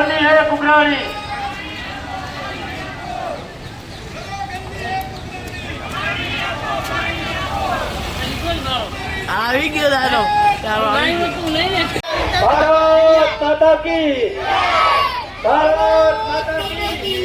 ઘરની હે કુકરાણી આવી ગયો દાદો. ભારત માતા કી ભારત માતા કી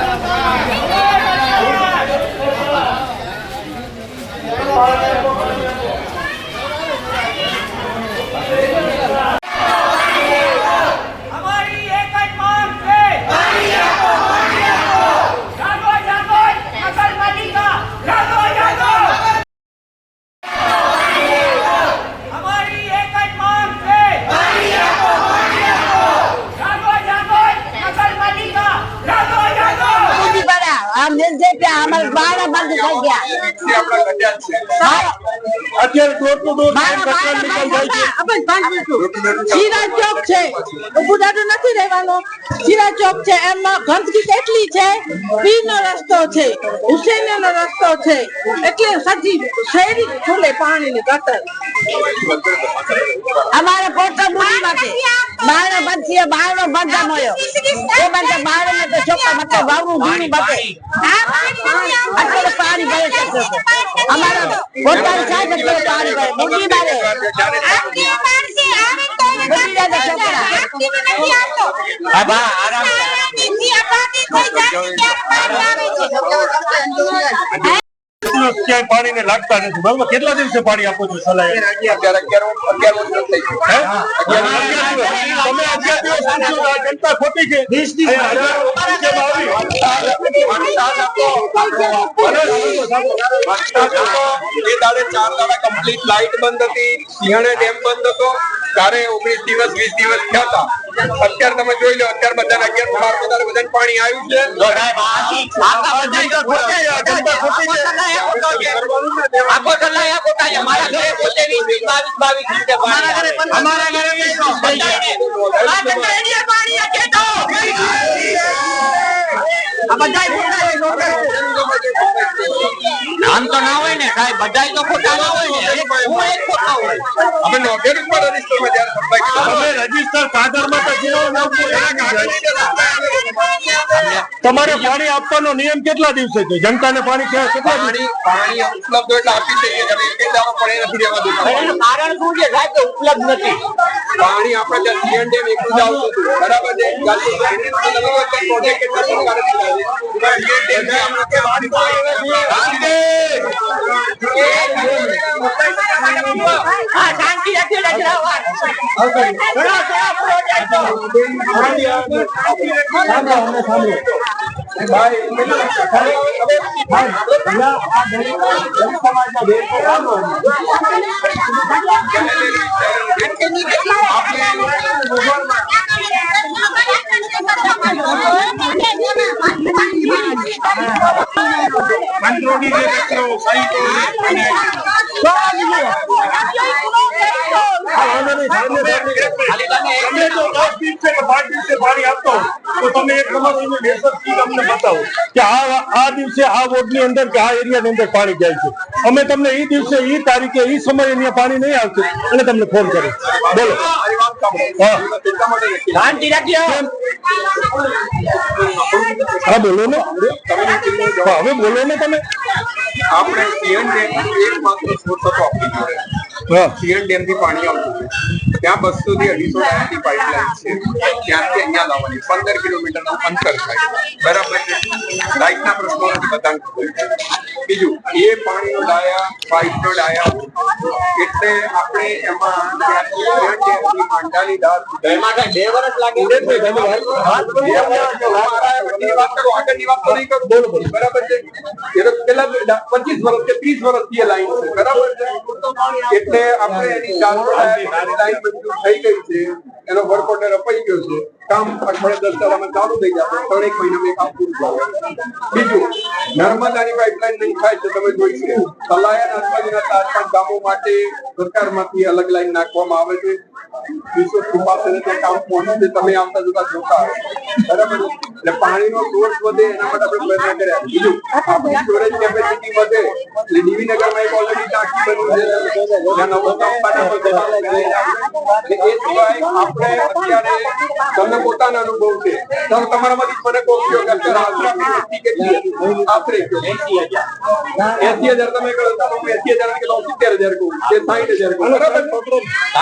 પાણી વગરની સરકાર અમારી એક જ માંગ છે જાગો જાગો નગરપાલિકા જાગો જાગો અમારી એક જ માંગ છે જાગો જાગો નગરપાલિકા જાગો જાગો સુધી પડ્યા આમ જેમ છે ત્યાં અમારે બારા બંધ થઈ ગયા અત્યારે દોર ટુ દોર બારા બારા બંધ હતા અબે પાંચ મિનિટ શીરા ચોક છે. ઉભું દાદુ નથી રહેવાનો. શીરા ચોક છે. એમાં ગંદકી કેટલી છે? પીનો રસ્તો છે. હુસેન નો રસ્તો છે. એટલે સજી શહેરી ખુલે પાણી ની ગટર. અમારે પોતા બુરી માટે. બાર બંધ છે બાર નો બંધ મળ્યો એ બંધ બાર ને તો ચોખ્ખા માટે વાવરું જૂનું માટે. અત્યારે પાણી ભરે છે અમારે પોતાની સાહેબ અત્યારે પાણી ભરે બુરી મારે બુરી દાદા છોકરા ક્યાંય પાણી ને લાગતા નથી બરાબર કેટલા દિવસે પાણી આપો છો સલાહ હે? તમે અગિયાર દિવસ પૂછ્યું, આ જનતા ખોટી છે અહીં દાડે ચાર દાડા કમ્પ્લીટ લાઇટ બંધ હતી જોઈ લો અત્યારે બી. આમ તો ના હોય ને સાહેબ બધાય તો ખોટા ના હોય ને હું એક ખોટા હોય અમે નોંધેલું રજિસ્ટરમાં જ્યારે. તમે રજિસ્ટરમાં તો જેવો નામ તમારે પાણી આપવાનો નિયમ કેટલા દિવસે છે? જનતાને પાણી ક્યાં કેટલા દિવસે? પાણી પાણી ઉપલબ્ધ એટલે આપી દઈએ હવે એક દાડો પડે નથી રહેવા દેતા કારણ શું છે? સાહેબ કે ઉપલબ્ધ નથી. પાણી આપણે ત્યાં સીએન ડેમ એકલું જ આવતું હતું. બરાબર છે? ગાંધી એની અંદર તમે અત્યારે પ્રોજેક્ટ કેટલા સરકારે દીધા છે. CN ડેમ છે, આપણે કે પાણી હા શાંતિ રાખી રજરાવટ. મંત્રોની જે રચનાઓ, સાહિત્યો પાણી આ આ અંદર કે આ એરિયાની અંદર પાણી જાય છે અમે તમને એ દિવસે એ તારીખે એ સમયે અહીંયા પાણી નહીં આવતું અને તમને ફોન કર્યો બોલો હા બોલો ને હવે બોલો ને તમે આપણે એક માત્ર સોર્સ હતો જોડે હા સીએન ડેમથી પાણી આવતું હતું ત્યાં બસો થી અઢીસો ડાયમની પાઇપલાઇન છે ત્યાંથી અહીંયા લાવવાની. પંદર કિલોમીટરનું અંતર થાય. બરાબર છે? લાઇટ ના પ્રશ્નો છે. બીજું એ પાણીનો ડાયા પાઇપ નો ડાયા એટલે આપણે એમાં એમાં કઈ બે વર્ષ લાગે? બરાબર છે? એ તો પેલા પચીસ વર્ષ કે ત્રીસ વર્ષથી એ લાઈન છે. બરાબર છે? એટલે આપણે એની ચાલુ લાઈન મંજૂર થઈ ગઈ છે. એનો વર્ક અપાઈ ગયો છે. કામ અઠવાડિયે દસ દાડામાં ચાલુ થઈ જશે ત્રણેક મહિનામાં એ કામ પૂરું થાય. બીજું, નર્મદાની પાઇપલાઇન નહીં થાય તો તમે જોઈ છે સલાયા આજુબાજુના ચાર પાંચ ગામો માટે સરકારમાંથી અલગ લાઈન નાખવામાં આવે છે. વિશ્વ કૃપા છે તે કામ પહોંચે છે, તમે આવતા જતા જોતા બરાબર? એટલે પાણીનો સોર્સ વધે, એના માટે આપણે પ્રયત્ન કર્યા. બીજું આપણી સ્ટોરેજ કેપેસિટી વધે, એટલે ડીવી નગરમાં એક ઓલરેડી ટાંકી બની છે. એ સિવાય આપણે અત્યારે તમને પોતાનો અનુભવ છે. તમે તમારામાંથી મને કહો છો કે અત્યારે આશરે કેટલી આશરે એસી હજાર. તમે કહો તો હું એસી હજાર કે સિત્તેર હજાર કહું. કે સાહીઠ હજાર કહું. બરાબર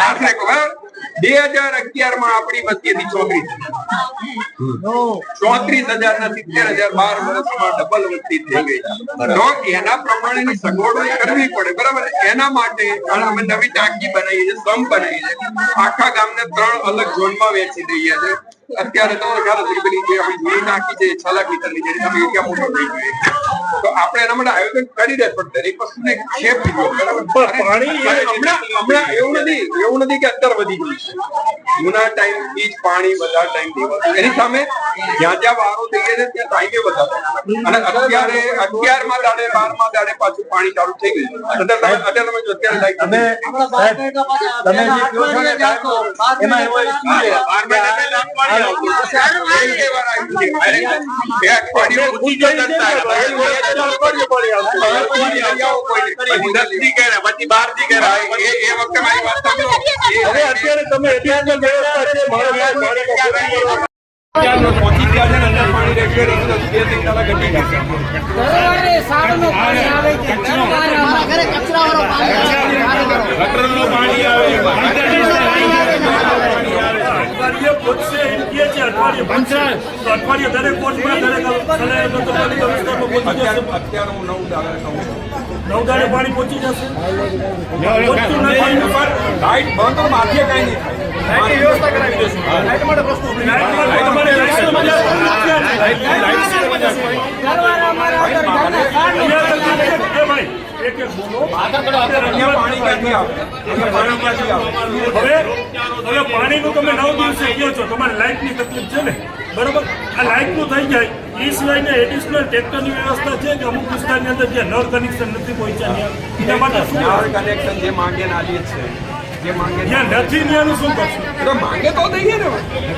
આશરે કહું બે હજાર અગિયારમાં આપણી વસ્તી હતી ચોત્રીસ. ચોત્રીસ હજાર ના સિત્તેર હજાર બાર વર્ષમાં ડબલ વસ્તી થઈ ગઈ. તો એના પ્રમાણેની સગવડો કરવી પડે. બરાબર? એના માટે અમે નવી ટાંકી બનાવી છે સમ બનાવી છે. આખા ગામને ત્રણ અલગ ઝોનમાં વેચી દઈએ છે. અત્યારે તો ખ્યાલ હશે કે પેલી જે જૂની છે છ લાખ લીટરની જેની તમે એરિયા મોટો થઈ ગયો. તો આપણે એના માટે આયોજન કરી દે પણ દરેક વસ્તુને લીધો, પાણી હમણાં હમણાં એવું નથી એવું નથી કે અત્યારે વધી ગયું છે. જૂના ટાઈમથી જ પાણી બધા ટાઈમથી એની સામે જ્યાં જ્યાં વારો થઈ ગયા છે ત્યાં ટાઈમે વધારે. અને અત્યારે અગિયારમાં દાડે બારમાં દાડે પાછું પાણી ચાલુ થઈ ગયું અત્યારે તમે અત્યારે તમે જો અત્યારે લાઈક તમે તમે જે કહો છો ને એમાં એવો issue છે. બાર મહિના પહેલા પાણી આવતું. એક બે વાર આવ્યું છે. અરે, બે અઠવાડિયું પૂછી જોઈ અત્યારે તમે પહોંચી ગયા છે ને અંદર પાણી રેગ્યુલર બે ત્રણ કલાક ઘટી જશે અઠવાડિયે પહોંચશે એમ કહે છે, અઠવાડિયે પહોંચશે. તો દરેક કોર્ટમાં દરેક નગરપાલિકા વિસ્તારમાં પહોંચી જશે. અત્યારે હું નવ દાડા કહું છું. નવદારે પાણી પહોંચી જશે પહોંચતું નથી. લાઈટ બંધ તો માથે કઈ નહીં વ્યવસ્થા કરાવી દેશું લાઈટ માટે પ્રશ્ન ઊભી નહીં થાય. લાઈટ તમારે લાઈટનો મજા એ ભાઈ, એક એક બોલો. પાણી ક્યાંથી આવે પાણી ક્યાંથી આવે હવે હવે પાણીનું તમે નવ દિવસે કહો છો તમારે લાઇટની તકલીફ છે ને બરોબર? આ લાઇટનું થઈ જાય. એ સિવાયને એડિશનલ ટ્રેક્ટરની વ્યવસ્થા છે કે અમુક વિસ્તારની અંદર જે નળ કનેક્શન નથી પહોંચ્યા એના માટે શું કનેક્શન જે માંગે ને છે. જે માંગે છે. નથી ત્યાંનું શું કરશું? માંગે તો દઈએ ને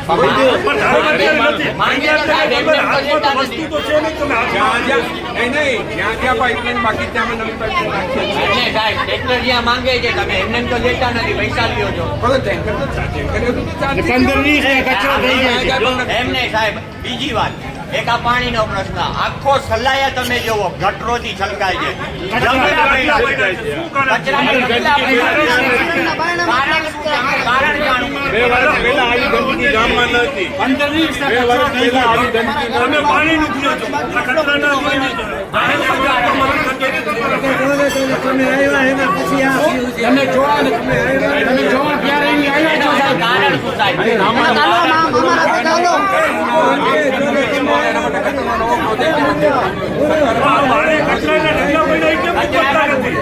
પણ ધારો કે અત્યારે નથી. અત્યારે તમે વસ્તુ તો છે નહીં તમે જ્યાં જ્યાં નહીં નહીં જ્યાં જ્યાં પાઇપલાઇન બાકી ત્યાં અમે નવી પાઇપલાઇન નાખીએ સાહેબ ટ્રેક્ટર જ્યાં માંગે છે તમે એમને તો લેતા નથી પૈસા લ્યો છો. પણ ટેન્કર તો ટેન્કર તો ચાર્જ એમને સાહેબ બીજી વાત. એક આ પાણીનો પ્રશ્ન. આખો સલાયા તમે જોવો ગટરોથી છલકાય છે. તમે નથી તમે જોવા ક્યારે છો હાલો, આવી જાઓ.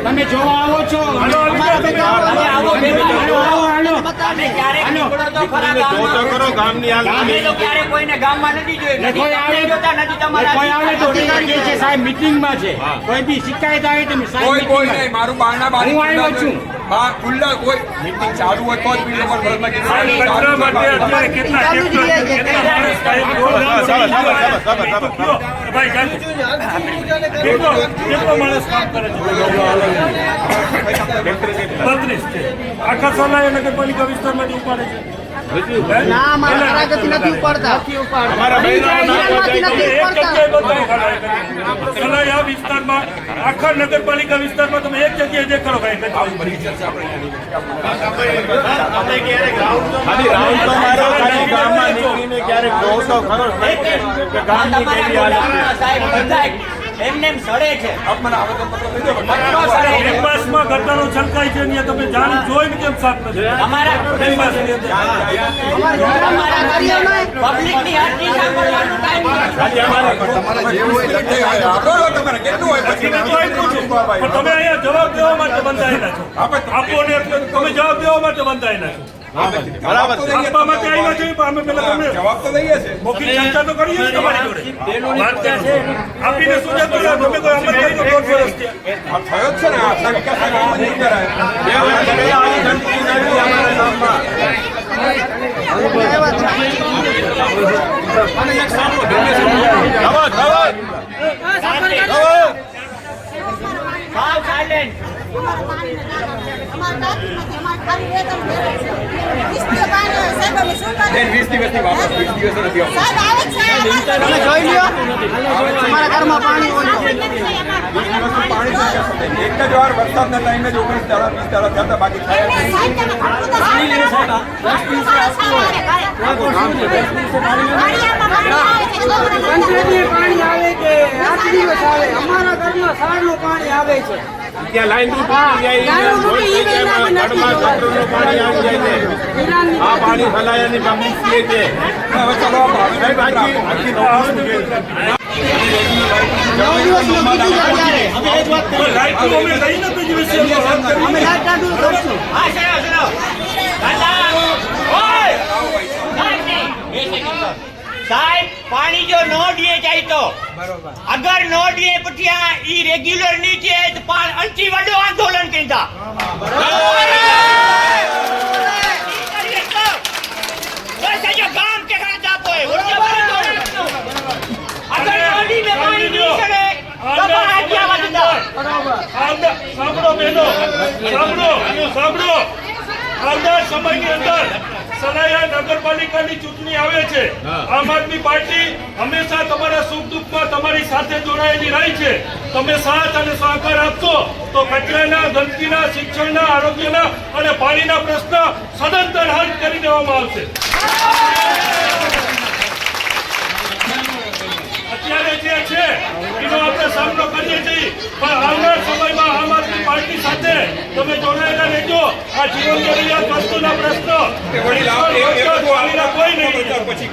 તમે કોઈ આવે છે સાહેબ મીટિંગમાં છે. કોઈ બી શિકાયત આવી તમે મારું બારણા બાર હું આવ્યો છું. બાર ખુલ્લા કોઈ મીટિંગ ચાલુ હોય તો જ બીજો પર આ બત્રીસ છે. આખા સલાહ નગરપાલિકા વિસ્તારમાંથી ઉપાડે છે. ના અમારા નથી ઉપાડતા. એક જગ્યાએ બતાવો ખાલી. સલાહ આ વિસ્તારમાં આખા નગરપાલિકા વિસ્તારમાં તમે એક જગ્યાએ ભાઈ સડે છે. મને કચરો સડે છે. કેમ્પસમાં ગટરો છલકાય છે અહીંયા તમે જાણી જોઈને કેમ સાફ નથી અમારા કેમ્પસની અંદર. પબ્લિકની હાજરી સાંભળવાનું ટાઈમ આપણો તમારે કેટલું હોય પછી મેં તો આપ્યું છે. પણ તમે અહીંયા જવાબ દેવા માટે બંધાયેલા છો. આપો ને તમે જવાબ દેવા માટે બંધાયેલા છો. બરાબર. આપવા માટે આવ્યા છે? પણ અમે પેલા તમને જવાબ તો દઈએ છે. મૌખિક ચર્ચા તો કરીએ ને તમારી જોડે. વાત છે? આપીને શું જતો રહે? તમે કોઈ અમલ કરી દો દોઢ વર્ષથી થયો. છે ને આટલા વિકાસ કામો નહીં કરાય. બે વર્ષ પહેલા આવી ગંદકી નથી અમારા ગામમાં સાવ silent. બેન, વીસ દિવસની પાણી પાણી એક જ વાર વરસાદના ટાઈમે જ ઓગણીસ બાકી જ નહીં. પાણી આવે છે આઠ દિવસ આવે. અમારા ઘરમાં સારનું પાણી આવે છે. ત્યાં લાઈન તૂટી જાય તૂટી જાય, ઘરમાં ગટરનું પાણી આવી જાય છે. આ પાણી. ફલાયાની પબ્લિક પીએ છે. ચલો સાહેબ, આખી અમે લાઈટ કરશું હા, શેનો, શેનો? દાદા, ઓય! સાહેબ નહીં. બે સેકન્ડ સર. સાહેબ પાણી જો નો દિए જાય તો અગર નો દે પટિયા ઈ રેગ્યુલર નીચે તો પાલ અંચી વડો આંદોલન કીધા આવતા સાંભળો બહેનો સાંભળો સાંભળો આવનાર સમયની અંદર સલાયા નગરપાલિકાની ચૂંટણી આવે છે. આમ આદમી પાર્ટી હંમેશા તમારા સુખ દુઃખમાં તમારી સાથે જોડાયેલી રહી છે. તમે સાથ અને સહકાર આપશો તો કચરાના ગંદકીના શિક્ષણના આરોગ્યના અને પાણીના પ્રશ્ન સદંતર હલ કરી દેવામાં આવશે અત્યારે જે છે. એનો આપણે સામનો કરીએ છીએ. પણ આવનાર સમયમાં આમ આદમી પાર્ટી સાથે તમે જોડાયેલા રહેજો. આ જીવન જરૂરિયાત વસ્તુના પ્રશ્નો. કોઈ નહીં. પછી.